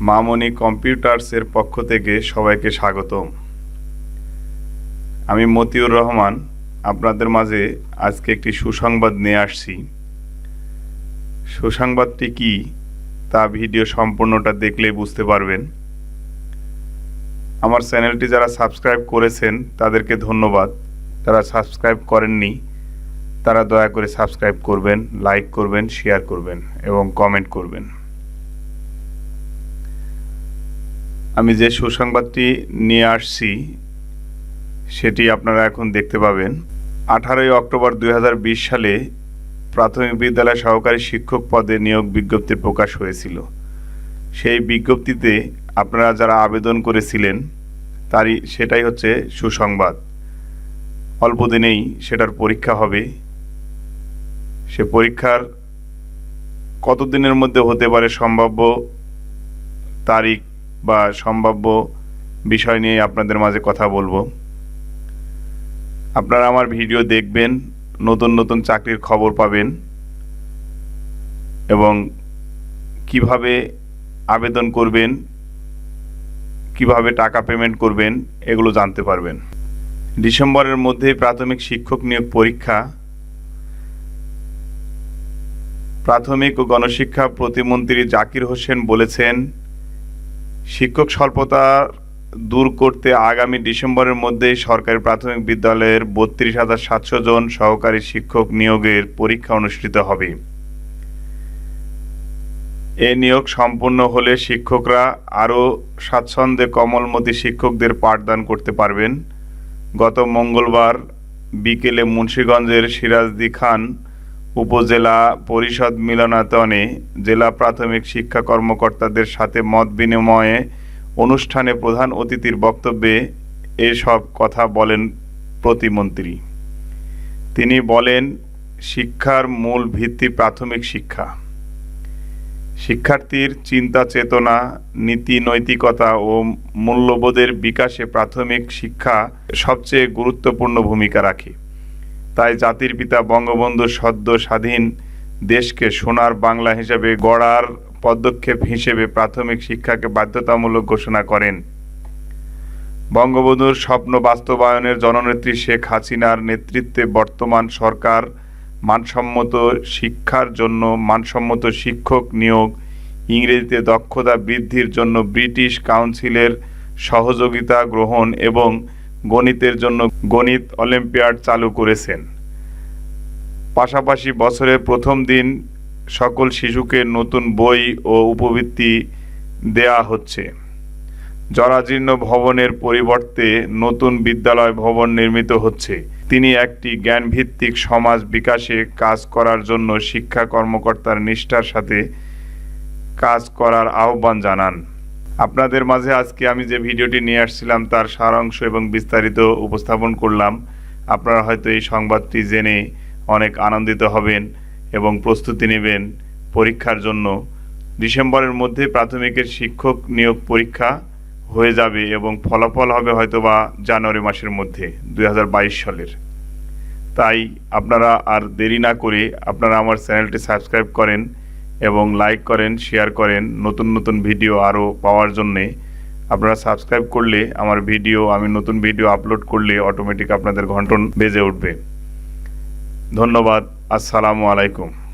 মামনি কম্পিউটার্সের পক্ষ থেকে সবাইকে স্বাগতম। আমি মতিউর রহমান, আপনাদের মাঝে আজকে একটি সুসংবাদ নিয়ে আসছি। সুসংবাদটি কি তা ভিডিও সম্পূর্ণটা দেখলেই বুঝতে পারবেন। আমার চ্যানেলটি যারা সাবস্ক্রাইব করেছেন, তাদেরকে ধন্যবাদ। যারা সাবস্ক্রাইব করেননি, তারা দয়া করে সাবস্ক্রাইব করবেন, লাইক করবেন, শেয়ার করবেন এবং কমেন্ট করবেন। আমি যে সুসংবাদটি নিয়ে আসছি, সেটি আপনারা এখন দেখতে পাবেন। আঠারোই অক্টোবর দু হাজার বিশ সালে প্রাথমিক বিদ্যালয় সহকারী শিক্ষক পদে নিয়োগ বিজ্ঞপ্তি প্রকাশ হয়েছিল। সেই বিজ্ঞপ্তিতে আপনারা যারা আবেদন করেছিলেন, তারই, সেটাই হচ্ছে সুসংবাদ। অল্প দিনেই সেটার পরীক্ষা হবে। সে পরীক্ষার কতদিনের মধ্যে হতে পারে সম্ভাব্য তারিখ বা সম্ভাব্য বিষয় নিয়ে আপনাদের মাঝে কথা বলব। আপনারা আমার ভিডিও দেখবেন, নতুন নতুন চাকরির খবর পাবেন এবং কীভাবে আবেদন করবেন, কীভাবে টাকা পেমেন্ট করবেন, এগুলো জানতে পারবেন। ডিসেম্বরের মধ্যে প্রাথমিক শিক্ষক নিয়োগ পরীক্ষা। প্রাথমিক ও গণশিক্ষা প্রতিমন্ত্রী জাকির হোসেন বলেছেন শিক্ষক স্বল্পতা দূর করতে আগামী ডিসেম্বরের মধ্যেই সরকারি প্রাথমিক বিদ্যালয়ের বত্রিশ হাজার সাতশো জন সহকারী শিক্ষক নিয়োগের পরীক্ষা অনুষ্ঠিত হবে। এ নিয়োগ সম্পূর্ণ হলে শিক্ষকরা আরও স্বাচ্ছন্দ্যে কমলমতি শিক্ষকদের পাঠদান করতে পারবেন। গত মঙ্গলবার বিকেলে মুন্সীগঞ্জের সিরাজদি খান উপজেলা পরিষদ মিলনায়তনে জেলা প্রাথমিক শিক্ষা কর্মকর্তাদের সাথে মত বিনিময়ে অনুষ্ঠানে প্রধান অতিথির বক্তব্যে এসব কথা বলেন প্রতিমন্ত্রী। তিনি বলেন, শিক্ষার মূল ভিত্তি প্রাথমিক শিক্ষা। শিক্ষার্থীর চিন্তা চেতনা, নীতি নৈতিকতা ও মূল্যবোধের বিকাশে প্রাথমিক শিক্ষা সবচেয়ে গুরুত্বপূর্ণ ভূমিকা রাখে। তাই জাতির পিতা বঙ্গবন্ধু সদ্য স্বাধীন দেশকে সোনার বাংলা হিসেবে গড়ার পদক্ষেপ হিসেবে প্রাথমিক শিক্ষাকে বাধ্যতামূলক ঘোষণা করেন। বঙ্গবন্ধুর স্বপ্ন বাস্তবায়নের জননেত্রী শেখ হাসিনার নেতৃত্বে বর্তমান সরকার মানসম্মত শিক্ষার জন্য মানসম্মত শিক্ষক নিয়োগ, ইংরেজিতে দক্ষতা বৃদ্ধির জন্য ব্রিটিশ কাউন্সিলের সহযোগিতা গ্রহণ এবং গণিতের জন্য গণিত অলিম্পিয়াড চালু করেছেন। পাশাপাশি বছরের প্রথম দিন সকল শিশুকে নতুন বই ও উপবৃত্তি দেয়া হচ্ছে। জরাজীর্ণ ভবনের পরিবর্তে নতুন বিদ্যালয় ভবন নির্মিত হচ্ছে। তিনি একটি জ্ঞানভিত্তিক সমাজ বিকাশে কাজ করার জন্য শিক্ষা কর্মকর্তার নিষ্ঠার সাথে কাজ করার আহ্বান জানান। আপনাদের মাঝে আজকে আমি যে ভিডিওটি নিয়ে আসছিলাম, তার সারাংশ এবং বিস্তারিত উপস্থাপন করলাম। আপনারা হয়তো এই সংবাদটি জেনে অনেক আনন্দিত হবেন এবং প্রস্তুতি নেবেন পরীক্ষার জন্য। ডিসেম্বরের মধ্যে প্রাথমিকের শিক্ষক নিয়োগ পরীক্ষা হয়ে যাবে এবং ফলাফল হবে হয়তো বা জানুয়ারি মাসের মধ্যে দু হাজার বাইশ সালের। তাই আপনারা আর দেরি না করে আপনারা আমার চ্যানেলটি সাবস্ক্রাইব করেন। এবং লাইক করেন শেয়ার করেন। নতুন নতুন ভিডিও আরও পাওয়ার জন্যে আপনারা সাবস্ক্রাইব করলে আমার ভিডিও আমি নতুন ভিডিও আপলোড করলে অটোমেটিক আপনাদের ঘন্টন বেজে উঠবে। ধন্যবাদ। আসসালামু আলাইকুম।